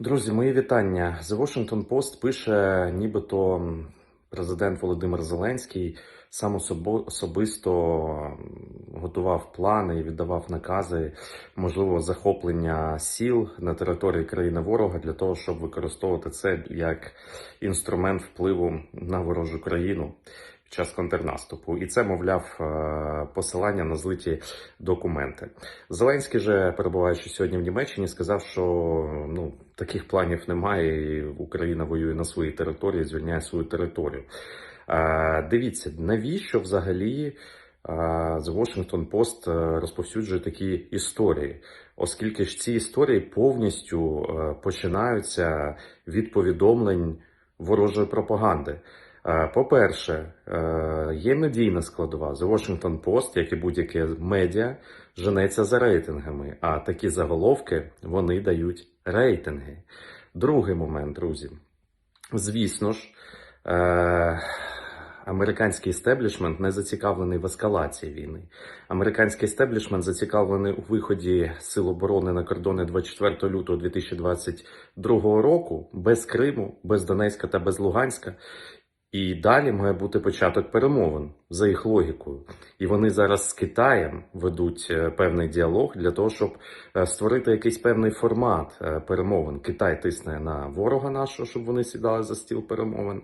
Друзі, мої вітання. The Washington Post пише, нібито президент Володимир Зеленський сам особисто готував плани і віддавав накази можливого захоплення сіл на території країни ворога для того, щоб використовувати це як інструмент впливу на ворожу країну час контрнаступу. І це, мовляв, е, посилання на злиті документи. Зеленський же, перебуваючи сьогодні в Німеччині, сказав, що ну таких планів немає. і Україна воює на своїй території, звільняє свою територію. Е, Дивіться, навіщо взагалі е, The Washington Post розповсюджує такі історії, оскільки ж ці історії повністю починаються від повідомлень ворожої пропаганди. Е, По-перше, е, є медійна складова. The Washington Post, як і будь-яке медіа, женеться за рейтингами, а такі заголовки вони дають рейтинги. Другий момент, друзі. Звісно ж, е- американський істеблішмент не зацікавлений в ескалації війни. Американський істеблішмент зацікавлений у виході Сил оборони на кордони 24 лютого 2022 року без Криму, без Донецька та без Луганська. І далі має бути початок перемовин за їх логікою. І вони зараз з Китаєм ведуть е, певний діалог для того, щоб е, створити якийсь певний формат е, перемовин. Китай тисне на ворога нашого, щоб вони сідали за стіл перемовин.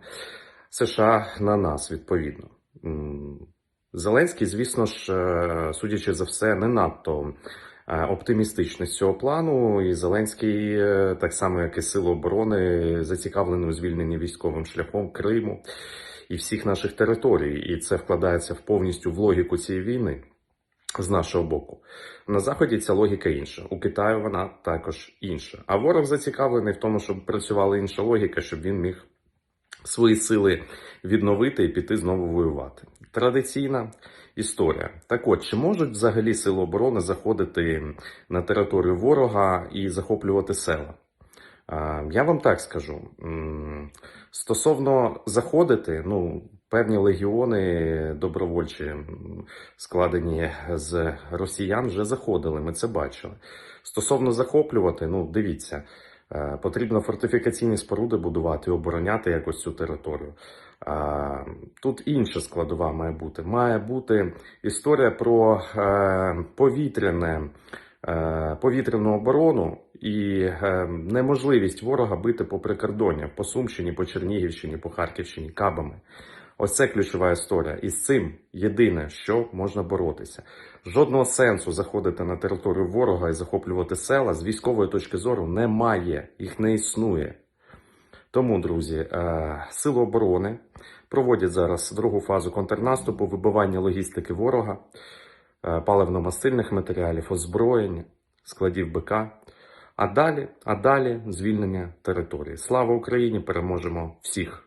США на нас відповідно. Зеленський, звісно ж, судячи за все, не надто е, оптимістичний з цього плану. І Зеленський, е, так само як і Сили оборони, зацікавлений у звільненні військовим шляхом Криму і всіх наших територій. І це вкладається в повністю в логіку цієї війни. З нашого боку, на заході ця логіка інша. У Китаю вона також інша. А ворог зацікавлений в тому, щоб працювала інша логіка, щоб він міг свої сили відновити і піти знову воювати. Традиційна історія. Так от, чи можуть взагалі сили оборони заходити на територію ворога і захоплювати села? Я вам так скажу. Стосовно заходити, ну, певні легіони добровольчі, складені з росіян, вже заходили. Ми це бачили. Стосовно захоплювати, ну дивіться, потрібно фортифікаційні споруди будувати обороняти якось цю територію. Тут інша складова має бути. Має бути історія про е, повітряне. е, Повітряну оборону і е, неможливість ворога бити по прикордоннях, по Сумщині, по Чернігівщині, по Харківщині, кабами. Ось це ключова історія. І з цим єдине, що можна боротися. Жодного сенсу заходити на територію ворога і захоплювати села з військової точки зору немає, їх не існує. Тому, друзі, е, сили оборони проводять зараз другу фазу контрнаступу, вибивання логістики ворога, е, паливно-мастильних матеріалів, озброєння, складів БК. А далі, а далі звільнення території. Слава Україні! Переможемо всіх!